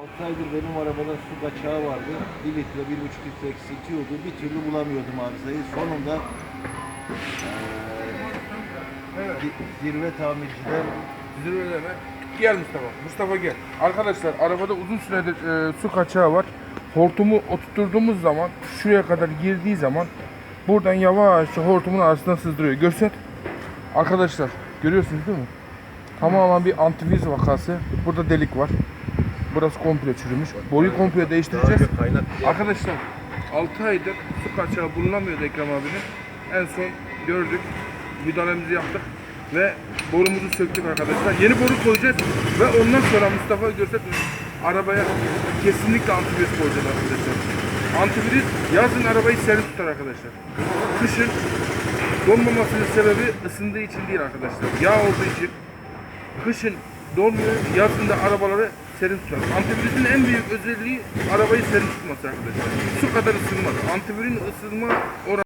6 aydır benim arabada su kaçağı vardı. 1 litre, 1,5 litre eksiltiyordu. Bir türlü bulamıyordum arızayı. Sonunda zi- zirve tamirciden Zirveleme. Gel Mustafa. Mustafa gel. Arkadaşlar arabada uzun süredir e, su kaçağı var. Hortumu oturttuğumuz zaman şuraya kadar girdiği zaman buradan yavaşça hortumun arasından sızdırıyor. Görsen. Arkadaşlar görüyorsunuz değil mi? Tamamen bir antiviz vakası. Burada delik var. Burası komple çürümüş. Boyu komple değiştireceğiz. Arkadaşlar 6 aydır su kaçağı bulunamıyordu Ekrem abinin. En son gördük. Müdahalemizi yaptık ve borumuzu söktük arkadaşlar. Yeni boru koyacağız ve ondan sonra Mustafa görsek arabaya kesinlikle antifriz koyacağız arkadaşlar. Antifriz yazın arabayı serin tutar arkadaşlar. Kışın donmamasının sebebi ısındığı için değil arkadaşlar. Yağ olduğu için kışın donmuyor, yazın da arabaları serin tutar. Antifrizin en büyük özelliği arabayı serin tutması arkadaşlar. Su kadar ısınmaz. Antifrizin ısınma oranı